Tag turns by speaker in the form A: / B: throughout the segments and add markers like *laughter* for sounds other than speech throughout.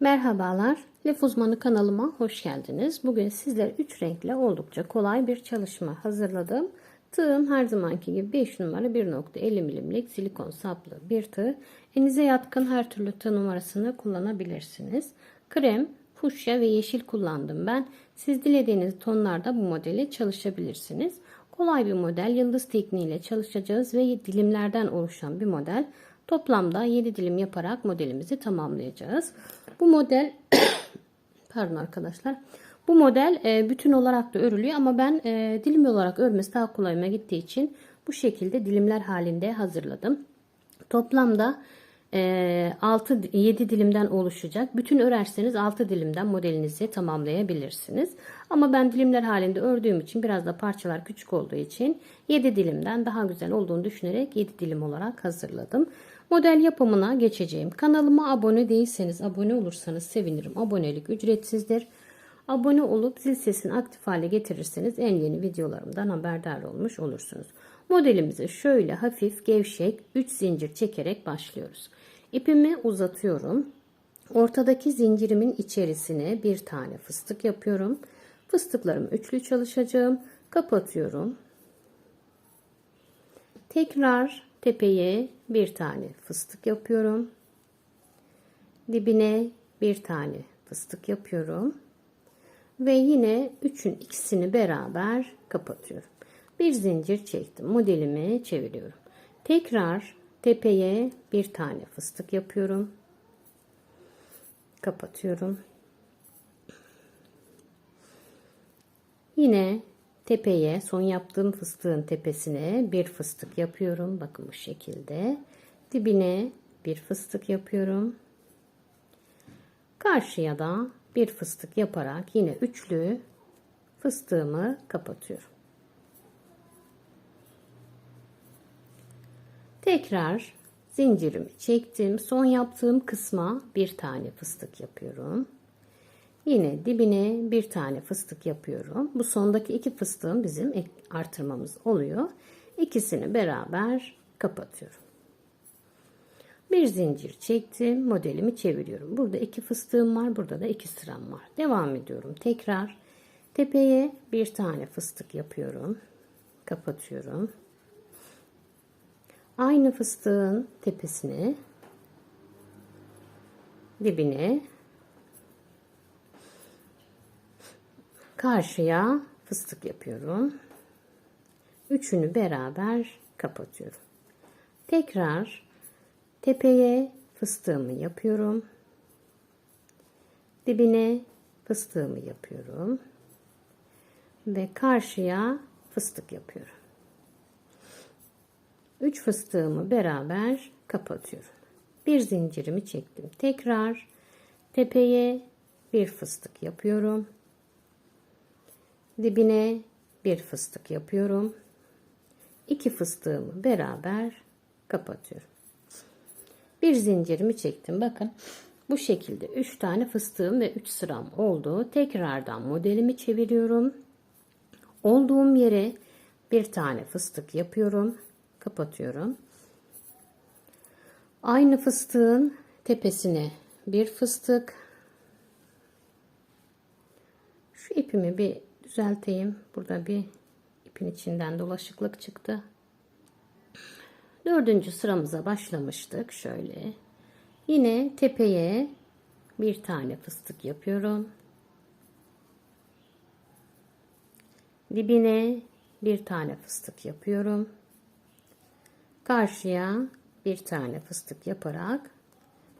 A: Merhabalar, Lef Uzmanı kanalıma hoş geldiniz. Bugün sizler 3 renkle oldukça kolay bir çalışma hazırladım. Tığım her zamanki gibi 5 numara 1.50 milimlik silikon saplı bir tığ. Elinize yatkın her türlü tığ numarasını kullanabilirsiniz. Krem, fuşya ve yeşil kullandım ben. Siz dilediğiniz tonlarda bu modeli çalışabilirsiniz. Kolay bir model, yıldız tekniğiyle çalışacağız ve dilimlerden oluşan bir model. Toplamda 7 dilim yaparak modelimizi tamamlayacağız. Bu model *coughs* pardon arkadaşlar. Bu model e, bütün olarak da örülüyor ama ben e, dilim olarak örmesi daha kolayıma gittiği için bu şekilde dilimler halinde hazırladım. Toplamda e, 6-7 dilimden oluşacak. Bütün örerseniz 6 dilimden modelinizi tamamlayabilirsiniz. Ama ben dilimler halinde ördüğüm için biraz da parçalar küçük olduğu için 7 dilimden daha güzel olduğunu düşünerek 7 dilim olarak hazırladım. Model yapımına geçeceğim. Kanalıma abone değilseniz abone olursanız sevinirim. Abonelik ücretsizdir. Abone olup zil sesini aktif hale getirirseniz en yeni videolarımdan haberdar olmuş olursunuz. Modelimize şöyle hafif gevşek 3 zincir çekerek başlıyoruz. İpimi uzatıyorum. Ortadaki zincirimin içerisine bir tane fıstık yapıyorum. Fıstıklarımı üçlü çalışacağım. Kapatıyorum. Tekrar tepeye bir tane fıstık yapıyorum. Dibine bir tane fıstık yapıyorum. Ve yine üçün ikisini beraber kapatıyorum. Bir zincir çektim. Modelimi çeviriyorum. Tekrar tepeye bir tane fıstık yapıyorum. Kapatıyorum. Yine tepeye son yaptığım fıstığın tepesine bir fıstık yapıyorum. Bakın bu şekilde. Dibine bir fıstık yapıyorum. Karşıya da bir fıstık yaparak yine üçlü fıstığımı kapatıyorum. Tekrar zincirimi çektim. Son yaptığım kısma bir tane fıstık yapıyorum. Yine dibine bir tane fıstık yapıyorum. Bu sondaki iki fıstığım bizim artırmamız oluyor. İkisini beraber kapatıyorum. Bir zincir çektim. Modelimi çeviriyorum. Burada iki fıstığım var. Burada da iki sıram var. Devam ediyorum. Tekrar tepeye bir tane fıstık yapıyorum. Kapatıyorum. Aynı fıstığın tepesine dibine karşıya fıstık yapıyorum. Üçünü beraber kapatıyorum. Tekrar tepeye fıstığımı yapıyorum. Dibine fıstığımı yapıyorum. Ve karşıya fıstık yapıyorum. 3 fıstığımı beraber kapatıyorum. Bir zincirimi çektim. Tekrar tepeye bir fıstık yapıyorum. Dibine bir fıstık yapıyorum. İki fıstığımı beraber kapatıyorum. Bir zincirimi çektim. Bakın bu şekilde 3 tane fıstığım ve 3 sıram oldu. Tekrardan modelimi çeviriyorum. Olduğum yere bir tane fıstık yapıyorum kapatıyorum. Aynı fıstığın tepesine bir fıstık. Şu ipimi bir düzelteyim. Burada bir ipin içinden dolaşıklık çıktı. Dördüncü sıramıza başlamıştık. Şöyle. Yine tepeye bir tane fıstık yapıyorum. Dibine bir tane fıstık yapıyorum. Karşıya bir tane fıstık yaparak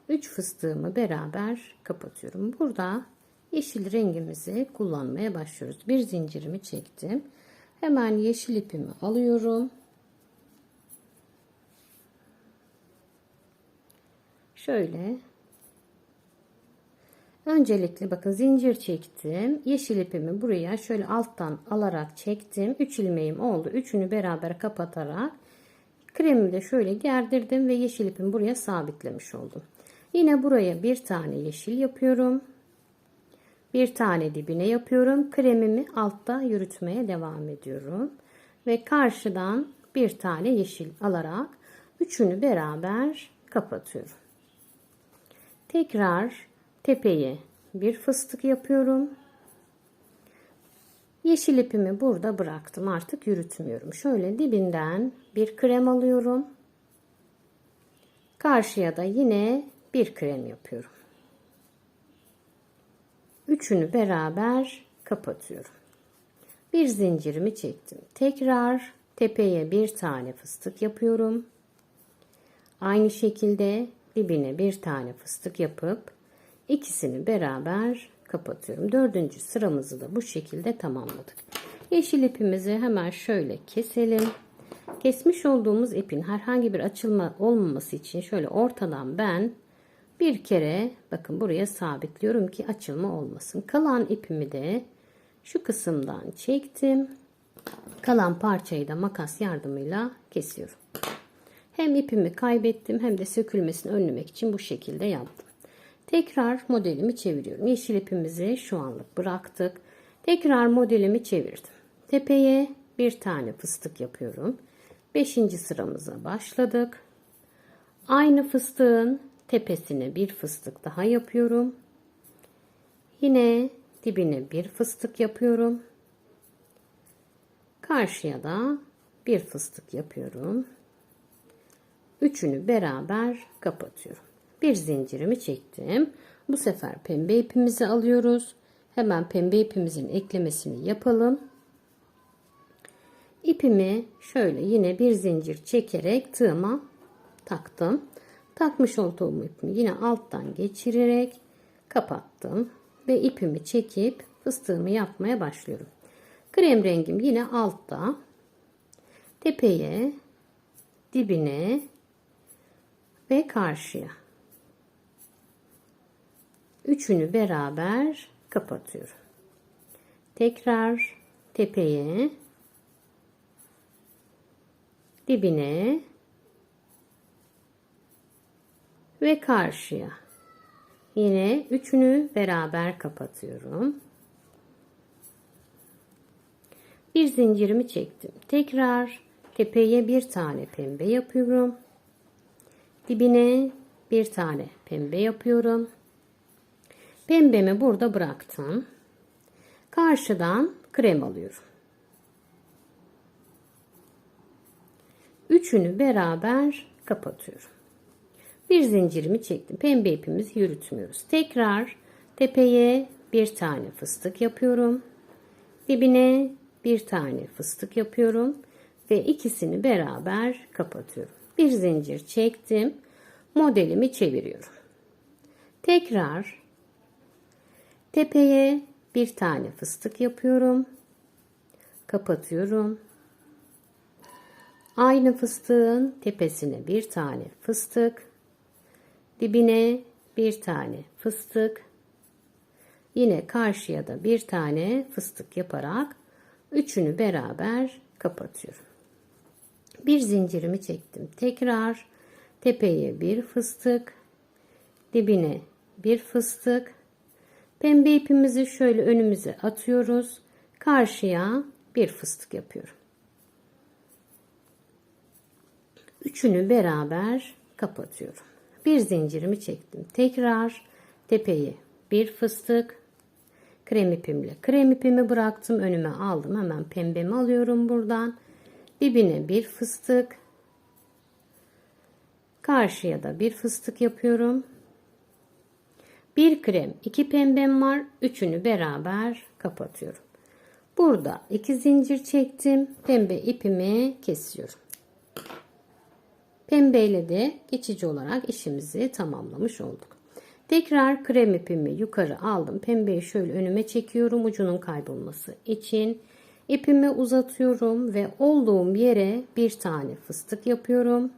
A: 3 fıstığımı beraber kapatıyorum. Burada yeşil rengimizi kullanmaya başlıyoruz. Bir zincirimi çektim. Hemen yeşil ipimi alıyorum. Şöyle Öncelikle bakın zincir çektim. Yeşil ipimi buraya şöyle alttan alarak çektim. 3 ilmeğim oldu. Üçünü beraber kapatarak Kremimi de şöyle gerdirdim ve yeşil ipimi buraya sabitlemiş oldum. Yine buraya bir tane yeşil yapıyorum. Bir tane dibine yapıyorum. Kremimi altta yürütmeye devam ediyorum. Ve karşıdan bir tane yeşil alarak üçünü beraber kapatıyorum. Tekrar tepeye bir fıstık yapıyorum. Yeşil ipimi burada bıraktım. Artık yürütmüyorum. Şöyle dibinden bir krem alıyorum. Karşıya da yine bir krem yapıyorum. Üçünü beraber kapatıyorum. Bir zincirimi çektim. Tekrar tepeye bir tane fıstık yapıyorum. Aynı şekilde dibine bir tane fıstık yapıp ikisini beraber kapatıyorum. Dördüncü sıramızı da bu şekilde tamamladık. Yeşil ipimizi hemen şöyle keselim. Kesmiş olduğumuz ipin herhangi bir açılma olmaması için şöyle ortadan ben bir kere bakın buraya sabitliyorum ki açılma olmasın. Kalan ipimi de şu kısımdan çektim. Kalan parçayı da makas yardımıyla kesiyorum. Hem ipimi kaybettim hem de sökülmesini önlemek için bu şekilde yaptım. Tekrar modelimi çeviriyorum. Yeşil ipimizi şu anlık bıraktık. Tekrar modelimi çevirdim. Tepeye bir tane fıstık yapıyorum. Beşinci sıramıza başladık. Aynı fıstığın tepesine bir fıstık daha yapıyorum. Yine dibine bir fıstık yapıyorum. Karşıya da bir fıstık yapıyorum. Üçünü beraber kapatıyorum. Bir zincirimi çektim. Bu sefer pembe ipimizi alıyoruz. Hemen pembe ipimizin eklemesini yapalım. İpimi şöyle yine bir zincir çekerek tığıma taktım. Takmış olduğum ipimi yine alttan geçirerek kapattım ve ipimi çekip fıstığımı yapmaya başlıyorum. Krem rengim yine altta. Tepeye, dibine ve karşıya. Üçünü beraber kapatıyorum. Tekrar tepeye, dibine ve karşıya. Yine üçünü beraber kapatıyorum. Bir zincirimi çektim. Tekrar tepeye bir tane pembe yapıyorum. Dibine bir tane pembe yapıyorum. Pembemi burada bıraktım. Karşıdan krem alıyorum. Üçünü beraber kapatıyorum. Bir zincirimi çektim. Pembe ipimizi yürütmüyoruz. Tekrar tepeye bir tane fıstık yapıyorum. Dibine bir tane fıstık yapıyorum ve ikisini beraber kapatıyorum. Bir zincir çektim. Modelimi çeviriyorum. Tekrar tepeye bir tane fıstık yapıyorum. Kapatıyorum. Aynı fıstığın tepesine bir tane fıstık, dibine bir tane fıstık, yine karşıya da bir tane fıstık yaparak üçünü beraber kapatıyorum. Bir zincirimi çektim. Tekrar tepeye bir fıstık, dibine bir fıstık. Pembe ipimizi şöyle önümüze atıyoruz. Karşıya bir fıstık yapıyorum. Üçünü beraber kapatıyorum. Bir zincirimi çektim. Tekrar tepeyi bir fıstık krem ipimle krem ipimi bıraktım. Önüme aldım. Hemen pembemi alıyorum buradan. Dibine bir fıstık. Karşıya da bir fıstık yapıyorum. Bir krem, iki pembem var. Üçünü beraber kapatıyorum. Burada iki zincir çektim. Pembe ipimi kesiyorum. Pembeyle de geçici olarak işimizi tamamlamış olduk. Tekrar krem ipimi yukarı aldım. Pembeyi şöyle önüme çekiyorum ucunun kaybolması için. İpimi uzatıyorum ve olduğum yere bir tane fıstık yapıyorum.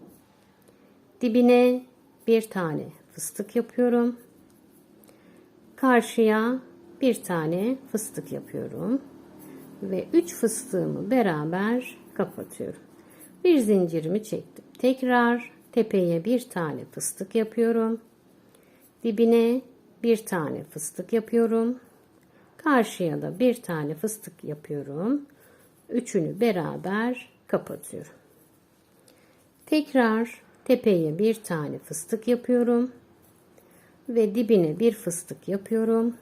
A: Dibine bir tane fıstık yapıyorum. Karşıya bir tane fıstık yapıyorum. Ve 3 fıstığımı beraber kapatıyorum. Bir zincirimi çektim. Tekrar tepeye bir tane fıstık yapıyorum. Dibine bir tane fıstık yapıyorum. Karşıya da bir tane fıstık yapıyorum. Üçünü beraber kapatıyorum. Tekrar tepeye bir tane fıstık yapıyorum. ve dibine bir fıstık yapıyorum.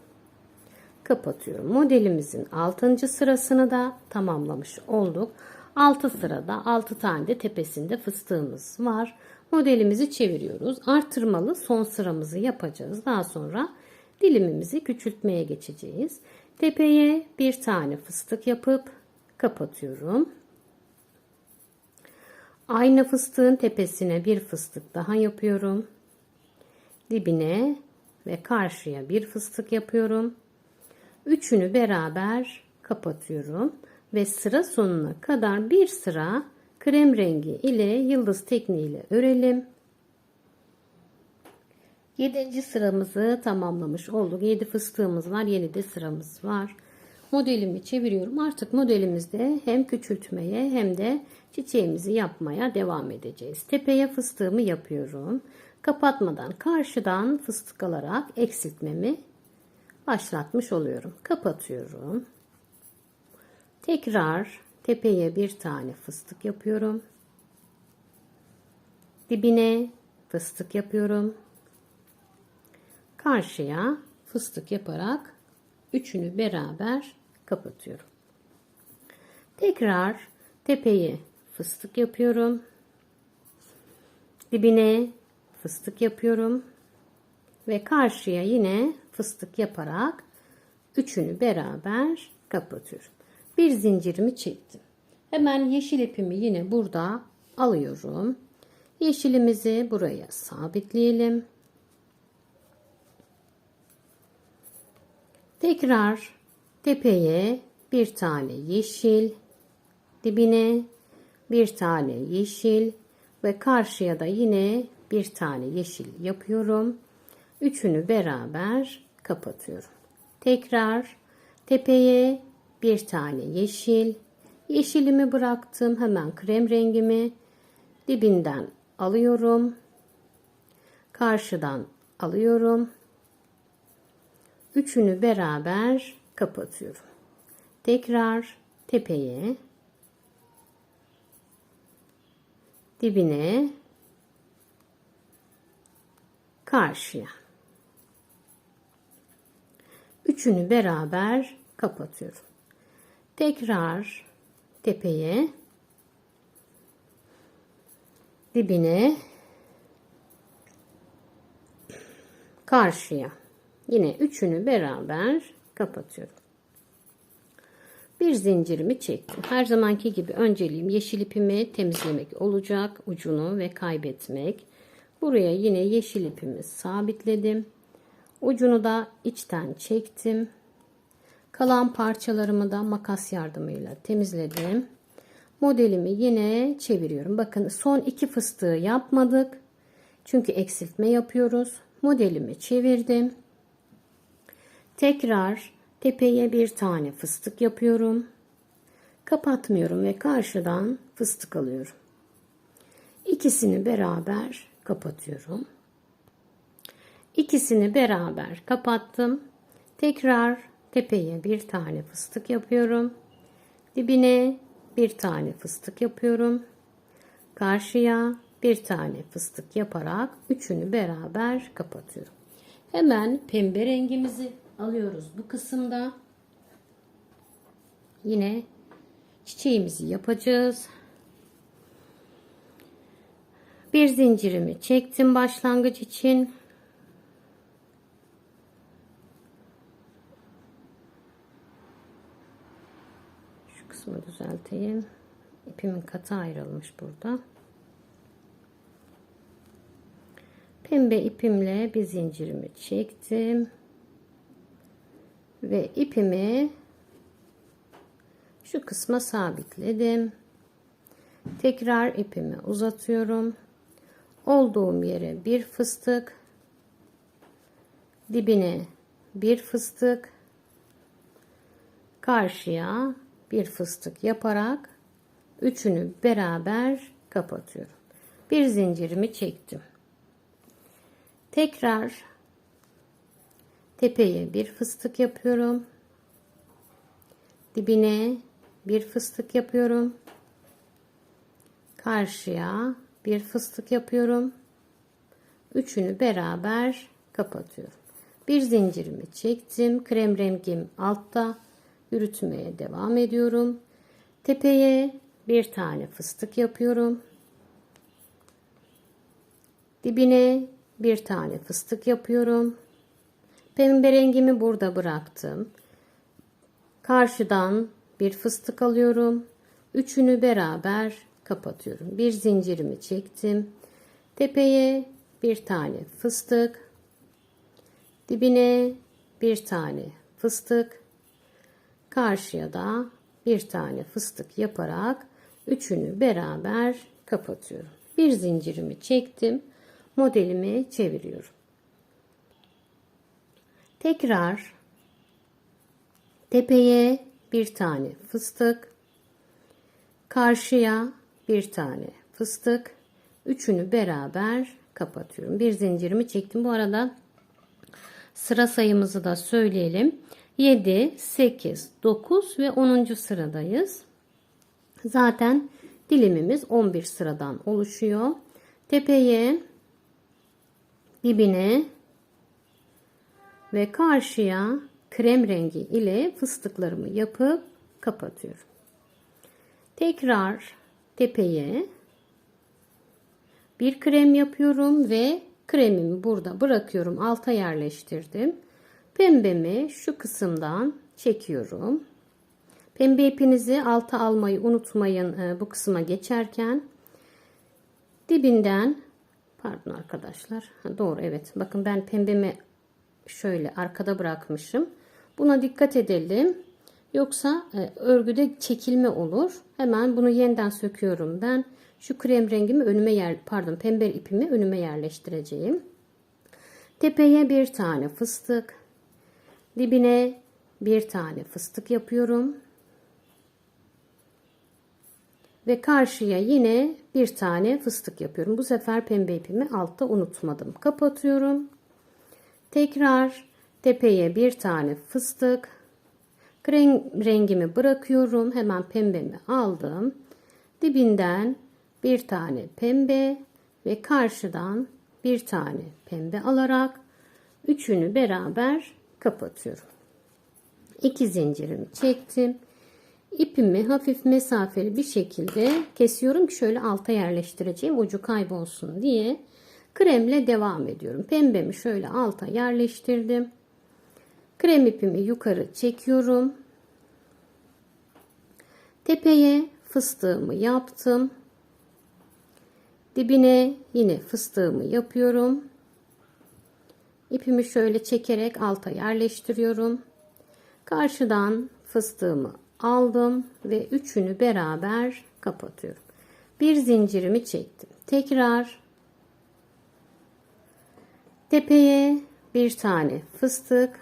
A: Kapatıyorum. Modelimizin 6. sırasını da tamamlamış olduk. 6 sırada 6 tane de tepesinde fıstığımız var. Modelimizi çeviriyoruz. Artırmalı son sıramızı yapacağız. Daha sonra dilimimizi küçültmeye geçeceğiz. Tepeye bir tane fıstık yapıp kapatıyorum. Aynı fıstığın tepesine bir fıstık daha yapıyorum. Dibine ve karşıya bir fıstık yapıyorum. Üçünü beraber kapatıyorum ve sıra sonuna kadar bir sıra krem rengi ile yıldız tekniğiyle örelim. 7. sıramızı tamamlamış olduk. 7 fıstığımız var. Yeni de sıramız var. Modelimi çeviriyorum. Artık modelimizde hem küçültmeye hem de çiçeğimizi yapmaya devam edeceğiz. Tepeye fıstığımı yapıyorum. Kapatmadan karşıdan fıstık alarak eksiltmemi başlatmış oluyorum. Kapatıyorum. Tekrar tepeye bir tane fıstık yapıyorum. Dibine fıstık yapıyorum. Karşıya fıstık yaparak üçünü beraber kapatıyorum. Tekrar tepeye fıstık yapıyorum. Dibine fıstık yapıyorum ve karşıya yine fıstık yaparak üçünü beraber kapatıyorum. Bir zincirimi çektim. Hemen yeşil ipimi yine burada alıyorum. Yeşilimizi buraya sabitleyelim. Tekrar tepeye bir tane yeşil, dibine bir tane yeşil ve karşıya da yine bir tane yeşil yapıyorum. Üçünü beraber kapatıyorum. Tekrar tepeye bir tane yeşil, yeşilimi bıraktım. Hemen krem rengimi dibinden alıyorum. Karşıdan alıyorum. Üçünü beraber kapatıyorum. Tekrar tepeye dibine karşıya. Üçünü beraber kapatıyorum. Tekrar tepeye dibine karşıya. Yine üçünü beraber kapatıyorum. Bir zincirimi çektim. Her zamanki gibi önceliğim yeşil ipimi temizlemek olacak. Ucunu ve kaybetmek. Buraya yine yeşil ipimi sabitledim. Ucunu da içten çektim. Kalan parçalarımı da makas yardımıyla temizledim. Modelimi yine çeviriyorum. Bakın son iki fıstığı yapmadık. Çünkü eksiltme yapıyoruz. Modelimi çevirdim. Tekrar tepeye bir tane fıstık yapıyorum. Kapatmıyorum ve karşıdan fıstık alıyorum. İkisini beraber kapatıyorum. İkisini beraber kapattım. Tekrar tepeye bir tane fıstık yapıyorum. Dibine bir tane fıstık yapıyorum. Karşıya bir tane fıstık yaparak üçünü beraber kapatıyorum. Hemen pembe rengimizi alıyoruz bu kısımda. Yine çiçeğimizi yapacağız. Bir zincirimi çektim başlangıç için. Şu kısmı düzelteyim. İpimin katı ayrılmış burada. Pembe ipimle bir zincirimi çektim. Ve ipimi şu kısma sabitledim. Tekrar ipimi uzatıyorum olduğum yere bir fıstık dibine bir fıstık karşıya bir fıstık yaparak üçünü beraber kapatıyorum. Bir zincirimi çektim. Tekrar tepeye bir fıstık yapıyorum. Dibine bir fıstık yapıyorum. Karşıya bir fıstık yapıyorum. Üçünü beraber kapatıyorum. Bir zincirimi çektim. Krem rengim altta. Yürütmeye devam ediyorum. Tepeye bir tane fıstık yapıyorum. Dibine bir tane fıstık yapıyorum. Pembe rengimi burada bıraktım. Karşıdan bir fıstık alıyorum. Üçünü beraber kapatıyorum. Bir zincirimi çektim. Tepeye bir tane fıstık. Dibine bir tane fıstık. Karşıya da bir tane fıstık yaparak üçünü beraber kapatıyorum. Bir zincirimi çektim. Modelimi çeviriyorum. Tekrar tepeye bir tane fıstık, karşıya bir tane fıstık, üçünü beraber kapatıyorum. Bir zincirimi çektim. Bu arada sıra sayımızı da söyleyelim. 7, 8, 9 ve 10. sıradayız. Zaten dilimimiz 11 sıradan oluşuyor. Tepeye, dibine ve karşıya krem rengi ile fıstıklarımı yapıp kapatıyorum. Tekrar tepeye bir krem yapıyorum ve kremimi burada bırakıyorum. Alta yerleştirdim. Pembemi şu kısımdan çekiyorum. Pembe ipinizi alta almayı unutmayın e, bu kısma geçerken. Dibinden pardon arkadaşlar. Doğru evet. Bakın ben pembemi şöyle arkada bırakmışım. Buna dikkat edelim. Yoksa e, örgüde çekilme olur. Hemen bunu yeniden söküyorum ben. Şu krem rengimi önüme yer pardon pembe ipimi önüme yerleştireceğim. Tepeye bir tane fıstık. Dibine bir tane fıstık yapıyorum. Ve karşıya yine bir tane fıstık yapıyorum. Bu sefer pembe ipimi altta unutmadım. Kapatıyorum. Tekrar tepeye bir tane fıstık. Rengimi bırakıyorum. Hemen pembemi aldım. Dibinden bir tane pembe ve karşıdan bir tane pembe alarak üçünü beraber kapatıyorum. İki zincirimi çektim. İpimi hafif mesafeli bir şekilde kesiyorum ki şöyle alta yerleştireceğim ucu kaybolsun diye. Kremle devam ediyorum. Pembemi şöyle alta yerleştirdim. Krem ipimi yukarı çekiyorum. Tepeye fıstığımı yaptım. Dibine yine fıstığımı yapıyorum. İpimi şöyle çekerek alta yerleştiriyorum. Karşıdan fıstığımı aldım ve üçünü beraber kapatıyorum. Bir zincirimi çektim. Tekrar tepeye bir tane fıstık,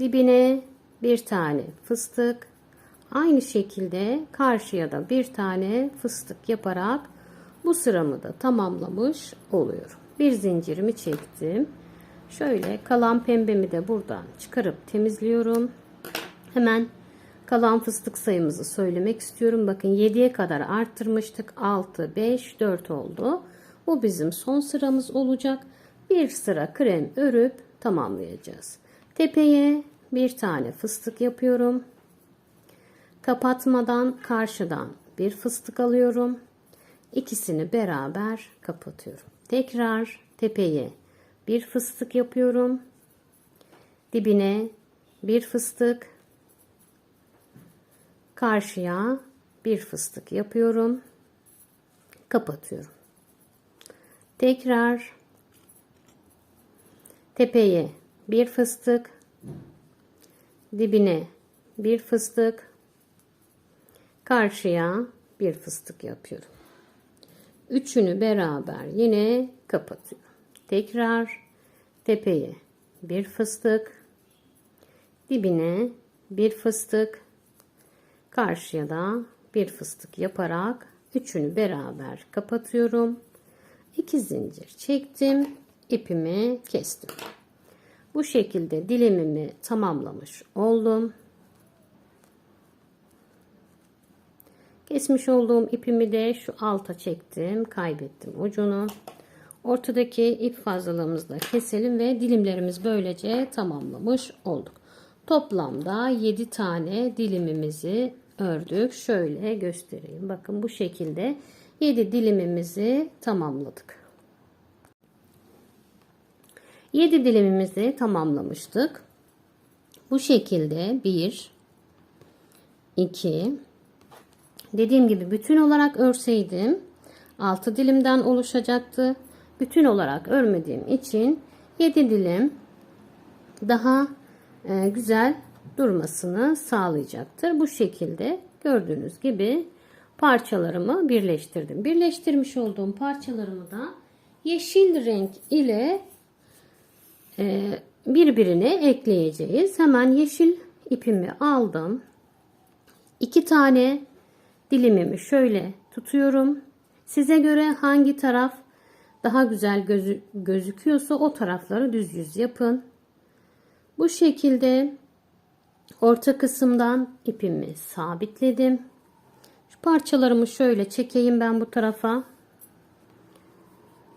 A: dibine bir tane fıstık, aynı şekilde karşıya da bir tane fıstık yaparak bu sıramı da tamamlamış oluyorum. Bir zincirimi çektim. Şöyle kalan pembemi de buradan çıkarıp temizliyorum. Hemen kalan fıstık sayımızı söylemek istiyorum. Bakın 7'ye kadar arttırmıştık. 6, 5, 4 oldu. Bu bizim son sıramız olacak. Bir sıra krem örüp tamamlayacağız. Tepeye bir tane fıstık yapıyorum. Kapatmadan karşıdan bir fıstık alıyorum. İkisini beraber kapatıyorum. Tekrar tepeye bir fıstık yapıyorum. Dibine bir fıstık. Karşıya bir fıstık yapıyorum. Kapatıyorum. Tekrar tepeye bir fıstık. Dibine bir fıstık. Karşıya bir fıstık yapıyorum. Üçünü beraber yine kapatıyorum. Tekrar tepeye bir fıstık, dibine bir fıstık, karşıya da bir fıstık yaparak üçünü beraber kapatıyorum. İki zincir çektim, ipimi kestim. Bu şekilde dilimimi tamamlamış oldum. Kesmiş olduğum ipimi de şu alta çektim. Kaybettim ucunu. ortadaki ip fazlalığımızı keselim ve dilimlerimiz böylece tamamlamış olduk. Toplamda 7 tane dilimimizi ördük. Şöyle göstereyim. Bakın bu şekilde 7 dilimimizi tamamladık. 7 dilimimizi tamamlamıştık. Bu şekilde 1 2 dediğim gibi bütün olarak örseydim 6 dilimden oluşacaktı. Bütün olarak örmediğim için 7 dilim daha e, güzel durmasını sağlayacaktır. Bu şekilde gördüğünüz gibi parçalarımı birleştirdim. Birleştirmiş olduğum parçalarımı da yeşil renk ile e, birbirine ekleyeceğiz. Hemen yeşil ipimi aldım. İki tane dilimimi şöyle tutuyorum. Size göre hangi taraf daha güzel gözü, gözüküyorsa o tarafları düz yüz yapın. Bu şekilde orta kısımdan ipimi sabitledim. Şu parçalarımı şöyle çekeyim ben bu tarafa.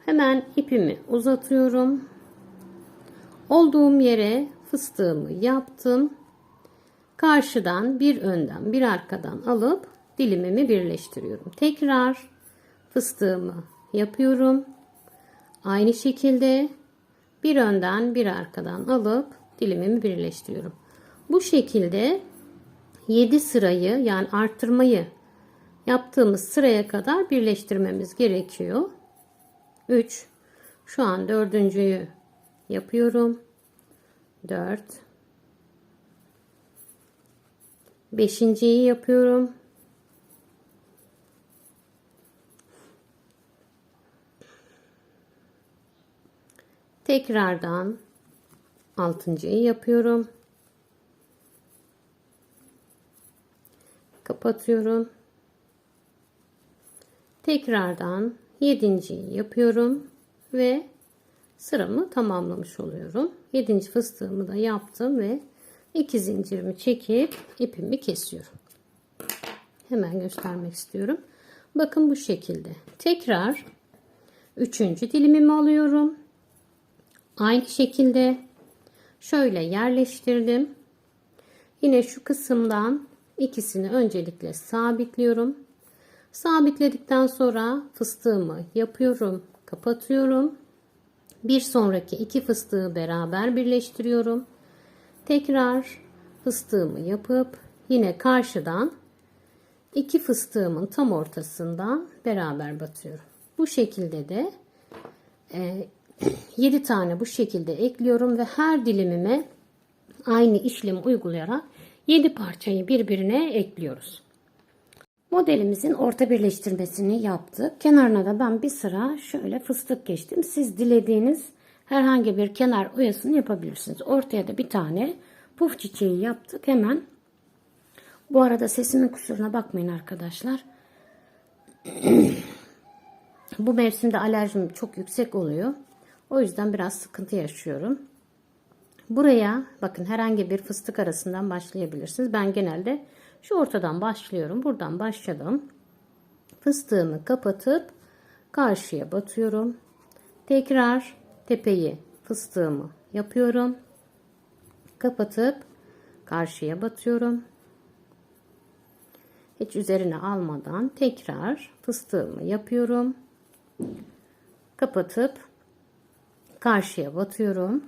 A: Hemen ipimi uzatıyorum. Olduğum yere fıstığımı yaptım. Karşıdan bir önden bir arkadan alıp dilimimi birleştiriyorum. Tekrar fıstığımı yapıyorum. Aynı şekilde bir önden bir arkadan alıp dilimimi birleştiriyorum. Bu şekilde 7 sırayı yani arttırmayı yaptığımız sıraya kadar birleştirmemiz gerekiyor. 3 şu an dördüncüyü yapıyorum. 4 Beşinciyi yapıyorum. Tekrardan altıncıyı yapıyorum. Kapatıyorum. Tekrardan yedinciyi yapıyorum ve sıramı tamamlamış oluyorum. Yedinci fıstığımı da yaptım ve iki zincirimi çekip ipimi kesiyorum. Hemen göstermek istiyorum. Bakın bu şekilde. Tekrar üçüncü dilimimi alıyorum. Aynı şekilde şöyle yerleştirdim. Yine şu kısımdan ikisini öncelikle sabitliyorum. Sabitledikten sonra fıstığımı yapıyorum, kapatıyorum. Bir sonraki iki fıstığı beraber birleştiriyorum. Tekrar fıstığımı yapıp yine karşıdan iki fıstığımın tam ortasından beraber batıyorum. Bu şekilde de e, 7 tane bu şekilde ekliyorum ve her dilimime aynı işlemi uygulayarak 7 parçayı birbirine ekliyoruz. Modelimizin orta birleştirmesini yaptık. Kenarına da ben bir sıra şöyle fıstık geçtim. Siz dilediğiniz herhangi bir kenar oyasını yapabilirsiniz. Ortaya da bir tane puf çiçeği yaptık. Hemen bu arada sesimin kusuruna bakmayın arkadaşlar. *clears throat* bu mevsimde alerjim çok yüksek oluyor. O yüzden biraz sıkıntı yaşıyorum. Buraya bakın herhangi bir fıstık arasından başlayabilirsiniz. Ben genelde şu ortadan başlıyorum. Buradan başladım. Fıstığımı kapatıp karşıya batıyorum. Tekrar tepeyi fıstığımı yapıyorum. Kapatıp karşıya batıyorum. Hiç üzerine almadan tekrar fıstığımı yapıyorum. Kapatıp karşıya batıyorum.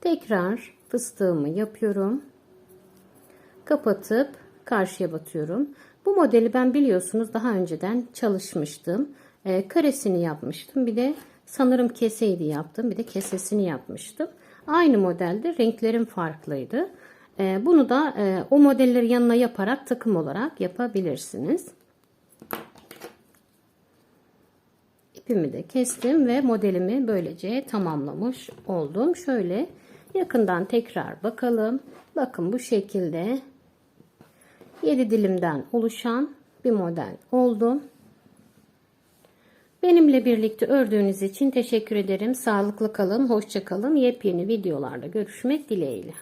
A: Tekrar fıstığımı yapıyorum. Kapatıp karşıya batıyorum. Bu modeli ben biliyorsunuz daha önceden çalışmıştım. E, karesini yapmıştım. Bir de sanırım keseydi yaptım. Bir de kesesini yapmıştım. Aynı modelde renklerim farklıydı. E, bunu da e, o modelleri yanına yaparak takım olarak yapabilirsiniz. İpimi de kestim ve modelimi böylece tamamlamış oldum. Şöyle yakından tekrar bakalım. Bakın bu şekilde 7 dilimden oluşan bir model oldu. Benimle birlikte ördüğünüz için teşekkür ederim. Sağlıklı kalın, hoşça kalın. Yepyeni videolarda görüşmek dileğiyle.